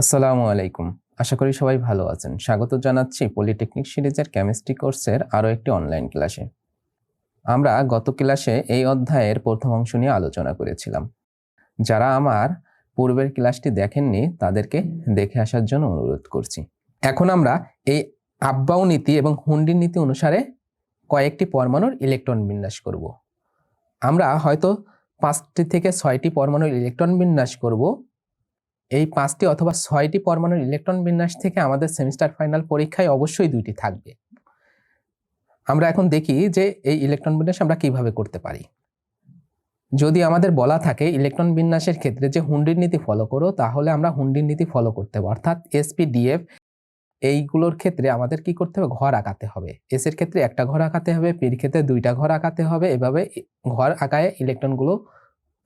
আসসালামু আলাইকুম। আশা করি সবাই ভালো আছেন। স্বাগত জানাচ্ছি পলিটেকনিক সিরিজের কেমিস্ট্রি কোর্সের আরও একটি অনলাইন ক্লাসে। আমরা গত ক্লাসে এই অধ্যায়ের প্রথম অংশ নিয়ে আলোচনা করেছিলাম। যারা আমার পূর্বের ক্লাসটি দেখেননি, তাদেরকে দেখে আসার জন্য অনুরোধ করছি। এখন আমরা এই আব্বাউ নীতি এবং হুন্ডির নীতি অনুসারে কয়েকটি পরমাণুর ইলেকট্রন বিন্যাস করব। আমরা হয়তো পাঁচটি থেকে ছয়টি পরমাণুর ইলেকট্রন বিন্যাস করব। এই পাঁচটি অথবা ছয়টি পরমাণুর ইলেকট্রন বিন্যাস থেকে আমাদের সেমিস্টার ফাইনাল পরীক্ষায় অবশ্যই দুইটি থাকবে। আমরা এখন দেখি যে এই ইলেকট্রন বিন্যাস আমরা কীভাবে করতে পারি। যদি আমাদের বলা থাকে ইলেকট্রন বিন্যাসের ক্ষেত্রে যে হুন্ডির নীতি ফলো করো, তাহলে আমরা হুন্ডির নীতি ফলো করতে হবে অর্থাৎ এসপি ডিএফ এইগুলোর ক্ষেত্রে আমাদের কি করতে হবে? ঘর আঁকাতে হবে। এস এর ক্ষেত্রে একটা ঘর আঁকাতে হবে পির ক্ষেত্রে দুইটা ঘর আঁকাতে হবে। এভাবে ঘর আঁকায় ইলেকট্রনগুলো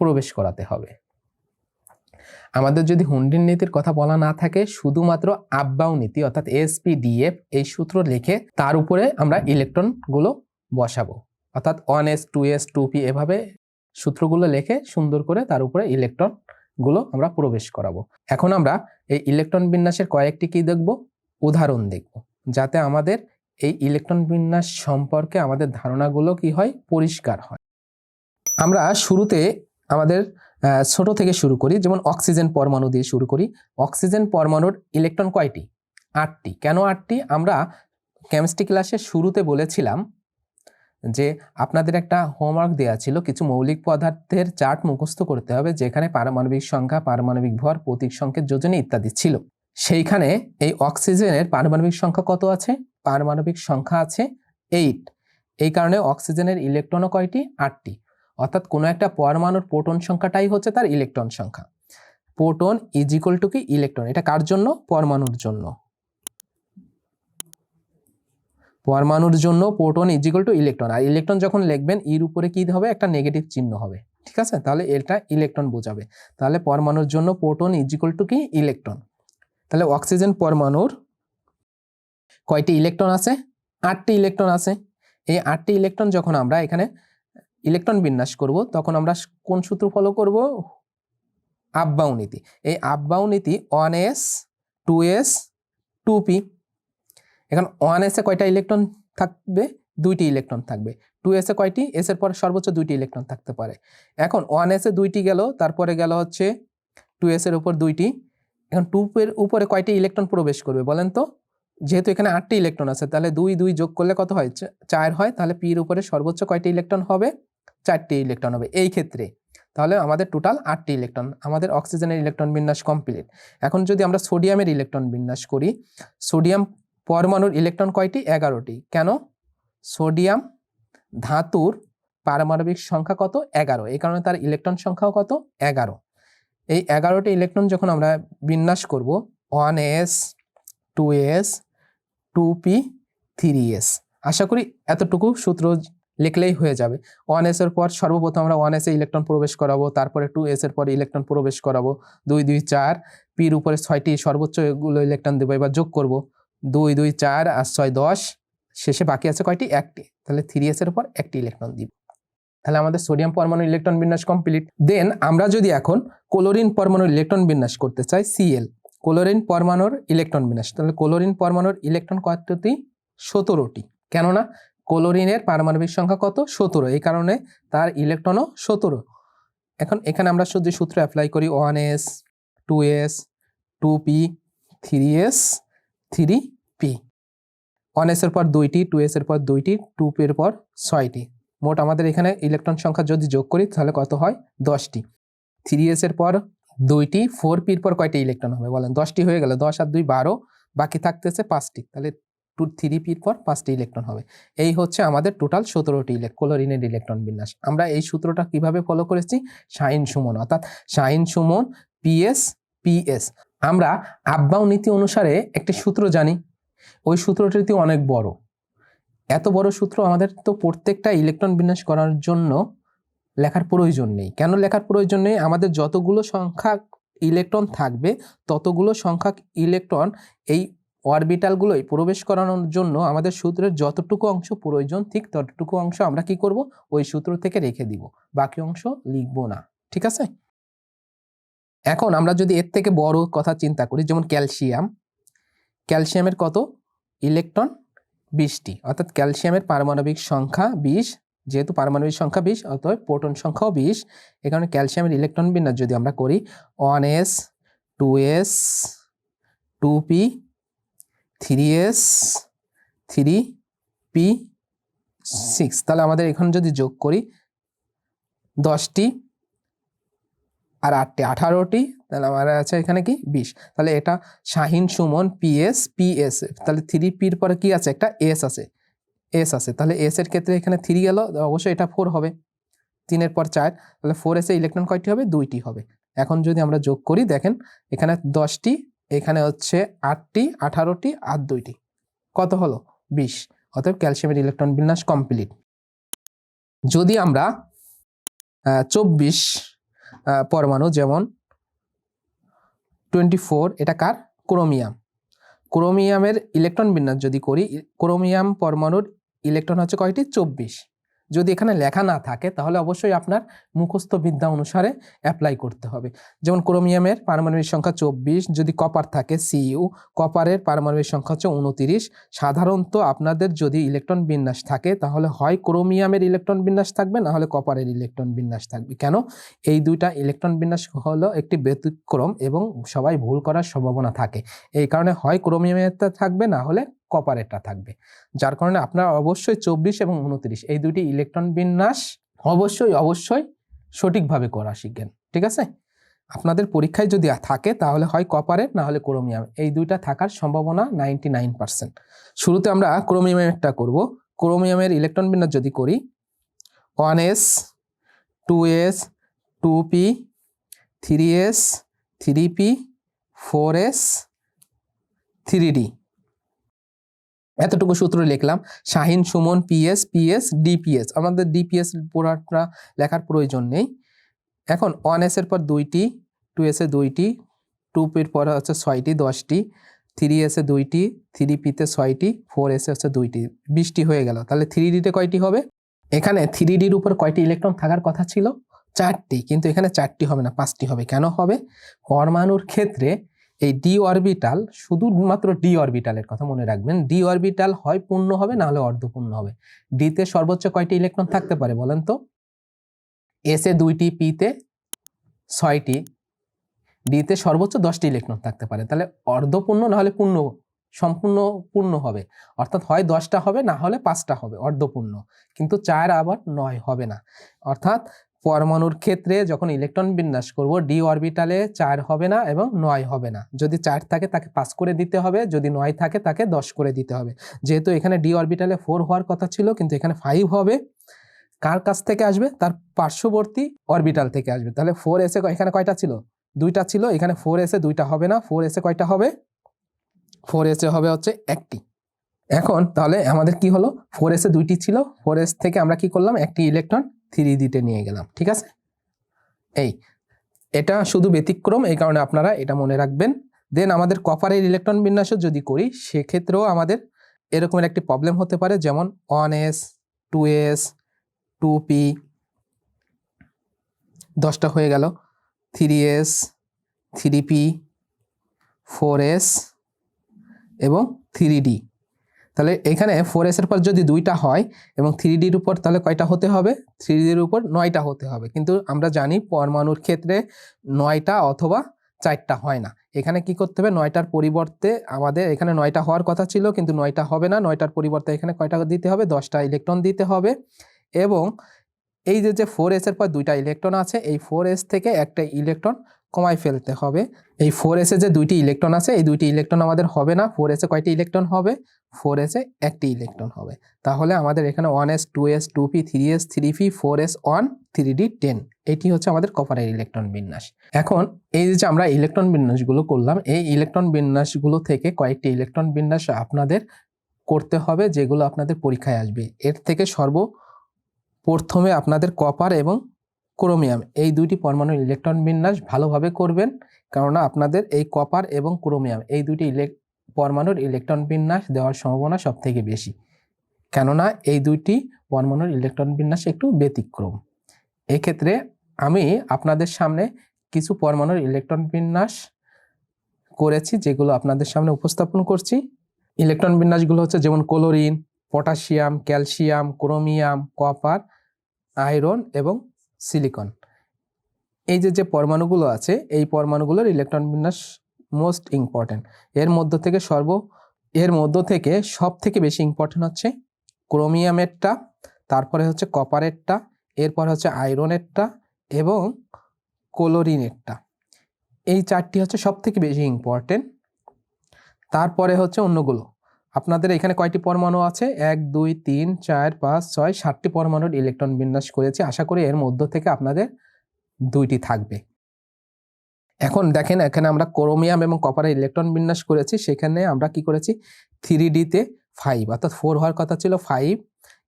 প্রবেশ করাতে হবে। আমাদের যদি হুন্ডির নীতির কথা বলা না থাকে, শুধুমাত্র আব্বাউ নীতি, অর্থাৎ এসপিডিএফ এই সূত্র লিখে তার উপরে আমরা ইলেকট্রনগুলো বসাবো। অর্থাৎ one S two S two P এভাবে সূত্রগুলো লিখে সুন্দর করে তার উপরে ইলেকট্রনগুলো আমরা প্রবেশ করাবো। এখন আমরা এই ইলেকট্রন বিন্যাসের কয়েকটি কি দেখব? উদাহরণ দেখব, যাতে আমাদের এই ইলেকট্রন বিন্যাস সম্পর্কে আমাদের ধারণাগুলো কি হয়? পরিষ্কার হয়। আমরা শুরুতে আমাদের ছোট থেকে শুরু করি, যেমন অক্সিজেন পরমাণু দিয়ে শুরু করি। অক্সিজেন পরমাণুর ইলেকট্রন কয়টি? আটটি। কেন আটটি? আমরা কেমিস্ট্রি ক্লাসের শুরুতে বলেছিলাম যে আপনাদের একটা হোমওয়ার্ক দেওয়া ছিল, কিছু মৌলিক পদার্থের চার্ট মুখস্থ করতে হবে, যেখানে পারমাণবিক সংখ্যা, পারমাণবিক ভর, প্রতীক সংকেত, যোজনী ইত্যাদি ছিল। সেইখানে এই অক্সিজেনের পারমাণবিক সংখ্যা কত আছে? পারমাণবিক সংখ্যা আছে এইট এই কারণে অক্সিজেনের ইলেকট্রনও কয়টি? আটটি। অর্থাৎ কোনো একটা পরমাণুর প্রোটন সংখ্যাটাই হচ্ছে তার ইলেকট্রন সংখ্যা। প্রোটন ইজ ইকুয়াল টু কি? ইলেকট্রন। এটা কার জন্য? পরমাণুর জন্য। পরমাণুর জন্য proton is equal to electron. R electron যখন লিখবেন, এর উপরে কি হবে? একটা নেগেটিভ চিহ্ন হবে। ঠিক আছে? তাহলে এটা ইলেকট্রন বোঝাবে। তাহলে পরমাণুর জন্য প্রোটন ইজ ইকুয়াল টু কি? ইলেকট্রন। তাহলে অক্সিজেন পরমাণুর কয়টি ইলেকট্রন আছে? আটটি ইলেকট্রন আছে। এই আটটি ইলেকট্রন যখন আমরা এখানে ইলেকট্রন বিন্যাস করব, তখন আমরা কোন সূত্র ফলো করব? আব্বাউ নীতি। এই আব্বাউ নীতি one S two S two P এখন ওয়ান এসে কয়টা ইলেকট্রন থাকবে? দুইটি ইলেকট্রন থাকবে। টু এসে কয়টি? এস এর পরে সর্বোচ্চ দুইটি ইলেকট্রন থাকতে পারে। এখন ওয়ান এসে দুইটি গেল, তারপরে গেল হচ্ছে টু এস এর উপর দুইটি। এখন টু এর উপরে কয়টি ইলেকট্রন প্রবেশ করবে বলেন তো? যেহেতু এখানে আটটি ইলেকট্রন আছে, তাহলে দুই দুই যোগ করলে কত হয়? চার হয়, তাহলে পির উপরে সর্বোচ্চ কয়টি ইলেকট্রন হবে? চারটি ইলেকট্রন হবে। এই ক্ষেত্রে তাহলে আমাদের টোটাল আটটি ইলেকট্রন, আমাদের অক্সিজেনের ইলেকট্রন বিন্যাস কমপ্লিট এখন যদি আমরা সোডিয়ামের ইলেকট্রন বিন্যাস করি সোডিয়াম পরমাণুর ইলেকট্রন কয়টি? এগারোটি। কেন? সোডিয়াম ধাতুর পারমাণবিক সংখ্যা কত? এগারো। এই কারণে তার ইলেকট্রন সংখ্যাও কত? এগারো। এই এগারোটি ইলেকট্রন যখন আমরা বিন্যাস করব one S two S two P three S আশা করি এতটুকু সূত্র লিখলেই হয়ে যাবে। ওয়ান এস এর পর সর্বপ্রথম আমরা ওয়ান এস ইলেকট্রন প্রবেশ করাবো, তারপরে টু এস এর পর ইলেকট্রন প্রবেশ করাবো। দুই দুই, চার পির উপরে ছয়টি সর্বোচ্চ এগুলো ইলেকট্রন দেবো, এবার যোগ করব। দুই দুই, চার আর ছয়, দশ, শেষে বাকি আছে কয়টি? একটি। তাহলে থ্রি এস এর উপর একটি ইলেকট্রন দিব। তাহলে আমাদের সোডিয়াম পরমাণু ইলেকট্রন বিন্যাস কমপ্লিট দেন আমরা যদি এখন কোলোরিন পরমাণুর ইলেকট্রন বিন্যাস করতে চাই সিএল কোলোরিন পরমাণুর ইলেকট্রন বিন্যাস। তাহলে কোলোরিন পরমাণুর ইলেকট্রন কতটি? সতেরোটি। কেননা ক্লোরিনের পারমাণবিক সংখ্যা কত? সতেরো। এই কারণে তার ইলেকট্রনও সতেরো। এখন এখানে আমরা শুধু সূত্র অ্যাপ্লাই করি one S two S two P three S three P one S এর পর দুইটি টু এস এর পর দুইটি টু পি এর পর ছয়টি। মোট আমাদের এখানে ইলেকট্রন সংখ্যা যদি যোগ করি, তাহলে কত হয়? দশটি। থ্রি এস এর পর দুইটি ফোর পির পর কয়টি ইলেকট্রন হবে? বলেন, দশটি হয়ে গেল, দশ আর দুই বারো, বাকি থাকতেছে পাঁচটি। তাহলে টু থ্রি পির পর পাঁচটি ইলেকট্রন হবে। এই হচ্ছে আমাদের টোটাল সতেরোটি ক্লোরিনের ইলেকট্রন বিন্যাস। আমরা এই সূত্রটা কীভাবে ফলো করেছি? সাইন সুমন, অর্থাৎ শাইন সুমন পিএস পিএস আমরা আব্বাউ নীতি অনুসারে একটি সূত্র জানি। ওই সূত্রটি অনেক বড়। এত বড় সূত্র আমাদের তো প্রত্যেকটা ইলেকট্রন বিন্যাস করার জন্য লেখার প্রয়োজন নেই। কেন লেখার প্রয়োজন নেই? আমাদের যতগুলো সংখ্যা ইলেকট্রন থাকবে, ততগুলো সংখ্যক ইলেকট্রন এই অরবিটালগুলোই প্রবেশ করানোর জন্য আমাদের সূত্রের যতটুকু অংশ প্রয়োজন, ঠিক ততটুকু অংশ আমরা কি করব? ওই সূত্র থেকে রেখে দিব। বাকি অংশ লিখব না। ঠিক আছে? এখন আমরা যদি এর থেকে বড় কথা চিন্তা করি, যেমন ক্যালসিয়াম। ক্যালসিয়ামের কত? ইলেকট্রন বিশটি। অর্থাৎ ক্যালসিয়ামের পারমাণবিক সংখ্যা বিশ, যেহেতু পারমাণবিক সংখ্যা বিশ, অতএব প্রোটন সংখ্যাও বিশ। এ কারণে ক্যালসিয়ামের ইলেকট্রন বিন্যাস যদি আমরা করি, one S, two S, two P three S three P six তাহলে আমাদের এখানে যদি যোগ করি দশটি আর আটটি, আঠারোটি, তাহলে আমার আছে এখানে কি? বিশ। তাহলে এটা শাহিন সুমন পিএস পিএস তাহলে থ্রি পির পরে কি আছে? একটা এস আছে। এস আছে। তাহলে এস এর ক্ষেত্রে এখানে থ্রি গেল, অবশ্যই এটা ফোর হবে। তিনের পর চার। তাহলে ফোর এসে ইলেকট্রন কয়টি হবে? দুইটি হবে। এখন যদি আমরা যোগ করি, দেখেন, এখানে দশটি এখানে হচ্ছে আটটি, আঠারোটি আর দুইটি। কত হলো? বিশ। অতএব ক্যালসিয়ামের ইলেকট্রন বিন্যাস কমপ্লিট। যদি আমরা চব্বিশ পরমাণু যেমন টোয়েন্টি ফোর, এটা কার? ক্রোমিয়াম। ক্রোমিয়ামের ইলেকট্রন বিন্যাস যদি করি, ক্রোমিয়াম পরমাণুর ইলেকট্রন হচ্ছে কয়টি? চব্বিশ। যদি এখানে লেখা না থাকে, তাহলে অবশ্যই আপনার মুখস্থ বিদ্যা অনুসারে অ্যাপ্লাই করতে হবে। যেমন ক্রোমিয়ামের পারমাণবিক সংখ্যা চব্বিশ, যদি কপার থাকে সিইউ কপারের পারমাণবিক সংখ্যা হচ্ছে উনতিরিশ। সাধারণত আপনাদের যদি ইলেকট্রন বিন্যাস থাকে, তাহলে হয় ক্রোমিয়ামের ইলেকট্রন বিন্যাস থাকবে, না হলে কপারের ইলেকট্রন বিন্যাস থাকবে। কেন? এই দুইটা ইলেকট্রন বিন্যাস হলো একটি ব্যতিক্রম এবং সবাই ভুল করার সম্ভাবনা থাকে। এই কারণে হয় ক্রোমিয়ামেরটা থাকবে, না হলে কপারেরটা থাকবে। যার কারণে আপনারা অবশ্যই চব্বিশ এবং উনত্রিশ, এই দুইটি ইলেকট্রন বিন্যাস অবশ্যই অবশ্যই সঠিকভাবে করা শিখবেন ঠিক আছে? আপনাদের পরীক্ষায় যদি থাকে, তাহলে হয় কপারের না হলে ক্রোমিয়াম এই দুইটা থাকার সম্ভাবনা নাইনটি নাইন পার্সেন্ট শুরুতে আমরা ক্রোমিয়ামেরটা করব। ক্রোমিয়ামের ইলেকট্রন বিন্যাস যদি করি one S two S two P three S three P four S three D এতটুকু সূত্র লিখলাম। Shahin, Suman, PS PS, DPS. আমাদের ডিপিএস পুরাটা লেখার প্রয়োজন নেই। এখন ওয়ান এসের পর দুইটি টু এস দুইটি টু পির পর হচ্ছে ছয়টি, দশটি থ্রি এস দুইটি থ্রি পিতে ছয়টি ফোর এস হচ্ছে দুইটি। বিশটি হয়ে গেল। তাহলে থ্রি ডিতে কয়টি হবে? এখানে থ্রি ডির উপর কয়টি ইলেকট্রন থাকার কথা ছিল? চারটি। কিন্তু এখানে চারটি হবে না, পাঁচটি হবে। কেন হবে? পরমাণুর ক্ষেত্রে এই ডি অরবিটাল শুধুমাত্র ডি অরবিটালের কথা মনে রাখবেন। ডি অরবিটাল হয় পূর্ণ হবে, না হলে অর্ধপূর্ণ হবে। ডিতে সর্বোচ্চ কয়টি ইলেকট্রন থাকতে পারে বলেন তো? এস এ দুইটি পিতে ছয়টি ডিতে সর্বোচ্চ দশটি ইলেকট্রন থাকতে পারে। তাহলে অর্ধপূর্ণ, না হলে পূর্ণ, সম্পূর্ণ পূর্ণ হবে। অর্থাৎ হয় দশটা হবে, না হলে পাঁচটা হবে, অর্ধপূর্ণ। কিন্তু চার আবার নয় হবে না। অর্থাৎ পরমাণুর ক্ষেত্রে যখন ইলেকট্রন বিন্যাস করব ডি অরবিটালে চার হবে না এবং নয় হবে না। যদি চার থাকে, তাকে পাঁচ করে দিতে হবে। যদি নয় থাকে, তাকে দশ করে দিতে হবে। যেহেতু এখানে ডি অরবিটালে ফোর হওয়ার কথা ছিল, কিন্তু এখানে ফাইভ হবে। কার কাছ থেকে আসবে? তার পার্শ্ববর্তী অরবিটাল থেকে আসবে। তাহলে ফোর এসে এখানে কয়টা ছিল? দুইটা ছিল। এখানে ফোর এসে দুইটা হবে না। ফোর এসে কয়টা হবে? ফোর এসে হবে হচ্ছে একটি। এখন তাহলে আমাদের কি হলো? ফোর এসে দুইটি ছিল। ফোর এস থেকে আমরা কি করলাম? একটি ইলেকট্রন থ্রি দিতে নিয়ে গেলাম, ঠিক আছে? এই, এটা শুধু ব্যতিক্রম, এই কারণে আপনারা এটা মনে রাখবেন। দেন আমাদের কপারের ইলেকট্রন বিন্যাসও যদি করি, সেক্ষেত্রেও আমাদের এরকমের একটি প্রবলেম হতে পারে, যেমন one S two S two P দশটা হয়ে গেল। Three S three P four S এবং থ্রি ডি তাহলে এখানে ফোর এর পর যদি দুইটা হয় এবং থ্রি ডির উপর তাহলে কয়টা হতে হবে? থ্রি ডির উপর নয়টা হতে হবে। কিন্তু আমরা জানি পরমাণুর ক্ষেত্রে নয়টা অথবা চারটা হয় না। এখানে কি করতে হবে? নয়টার পরিবর্তে আমাদের এখানে নয়টা হওয়ার কথা ছিল, কিন্তু নয়টা হবে না। নয়টার পরিবর্তে এখানে কয়টা দিতে হবে? দশটা ইলেকট্রন দিতে হবে। এবং এই যে যে ফোর এর পর দুইটা ইলেকট্রন আছে, এই ফোর এস থেকে একটা ইলেকট্রন কমায় ফেলতে হবে। এই ফোর এসে যে দুইটি ইলেকট্রন আছে, এই দুইটি ইলেকট্রন আমাদের হবে না। ফোর এসে কয়টি ইলেকট্রন হবে? ফোর এসে একটি ইলেকট্রন হবে। তাহলে আমাদের এখানে one S two S two P three S three P four S one three D ten এটি হচ্ছে আমাদের কপারের ইলেকট্রন বিন্যাস। এখন এই যে আমরা ইলেকট্রন বিন্যাসগুলো করলাম, এই ইলেকট্রন বিন্যাসগুলো থেকে কয়েকটি ইলেকট্রন বিন্যাস আপনাদের করতে হবে, যেগুলো আপনাদের পরীক্ষায় আসবে। এর থেকে সর্ব প্রথমে আপনাদের কপার এবং ক্রোমিয়াম। এই দুইটি পরমাণুর ইলেকট্রন বিন্যাস ভালোভাবে করবেন, কেননা আপনাদের এই কপার এবং ক্রোমিয়াম, এই দুটি ইলেক পরমাণুর ইলেকট্রন বিন্যাস দেওয়ার সম্ভাবনা সব থেকে বেশি। কেননা এই দুইটি পরমাণুর ইলেকট্রন বিন্যাস একটু ব্যতিক্রম। এক্ষেত্রে আমি আপনাদের সামনে কিছু পরমাণুর ইলেকট্রন বিন্যাস করেছি, যেগুলো আপনাদের সামনে উপস্থাপন করছি। ইলেকট্রন বিন্যাসগুলো হচ্ছে যেমন chlorine, potassium, calcium, chromium, copper, iron এবং সিলিকন। এই যে যে পরমাণুগুলো আছে, এই পরমাণুগুলোর ইলেকট্রন বিন্যাস মোস্ট ইম্পর্ট্যান্ট এর মধ্য থেকে সর্ব, এর মধ্য থেকে সব থেকে বেশি ইম্পর্ট্যান্ট হচ্ছে ক্রোমিয়ামেরটা, তারপরে হচ্ছে কপারেরটা, এরপর হচ্ছে আয়রনেরটা এবং ক্লোরিনেরটা। এই চারটি হচ্ছে সব থেকে বেশি ইম্পর্টেন্ট। তারপরে হচ্ছে অন্যগুলো। আপনাদের এখানে কয়টি পরমাণু আছে? এক, দুই, তিন, চার, পাঁচ, ছয়, সাতটি পরমাণুর ইলেকট্রন বিন্যাস করেছি। আশা করি এর মধ্য থেকে আপনাদের দুইটি থাকবে। এখন দেখেন, এখানে আমরা ক্রোমিয়াম এবং কপারের ইলেকট্রন বিন্যাস করেছি। সেখানে আমরা কি করেছি? থ্রি ডিতে ফাইভ অর্থাৎ ফোর হওয়ার কথা ছিল ফাইভ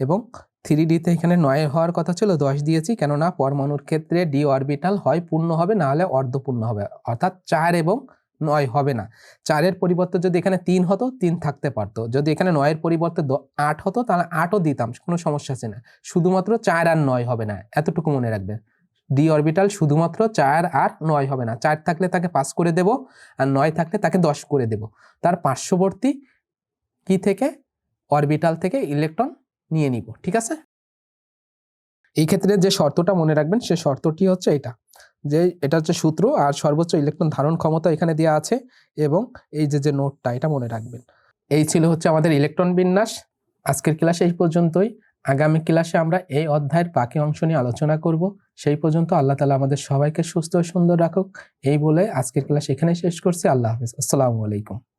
এবং থ্রি ডিতে এখানে নয় হওয়ার কথা ছিল দশ দিয়েছি। কেননা, পরমাণুর ক্ষেত্রে ডি অরবিটাল হয়, পূর্ণ হবে, না হলে অর্ধপূর্ণ হবে। অর্থাৎ চার এবং নয় হবে না। চারের পরিবর্তে যদি এখানে তিন হতো, তিন থাকতে পারতো। যদি এখানে নয়ের পরিবর্তে আট হতো, তাহলে আটও দিতাম, কোনো সমস্যা আছে না। শুধুমাত্র চার আর নয় হবে না, এতটুকু মনে রাখবেন। ডি অরবিটাল শুধুমাত্র চার আর নয় হবে না। চার থাকলে তাকে পাঁচ করে দেব, আর নয় থাকলে তাকে দশ করে দেব। তার পার্শ্ববর্তী কি থেকে? অরবিটাল থেকে ইলেকট্রন নিয়ে নিব, ঠিক আছে? এই ক্ষেত্রে যে শর্তটা মনে রাখবেন, সে শর্তটি হচ্ছে এটা। যে এটা হচ্ছে সূত্র আর সর্বোচ্চ ইলেকট্রন ধারণ ক্ষমতা এখানে দেওয়া আছে এবং এই যে যে নোটটা এটা মনে রাখবেন। এই ছিল হচ্ছে আমাদের ইলেকট্রন বিন্যাস। আজকের ক্লাসে এই পর্যন্তই। আগামী ক্লাসে আমরা এই অধ্যায়ের বাকি অংশ নিয়ে আলোচনা করব। সেই পর্যন্ত আল্লাহ তালা আমাদের সবাইকে সুস্থ ও সুন্দর রাখুক। এই বলে আজকের ক্লাস এখানে শেষ করছি। আল্লাহ হাফিজ। আসসালামু আলাইকুম।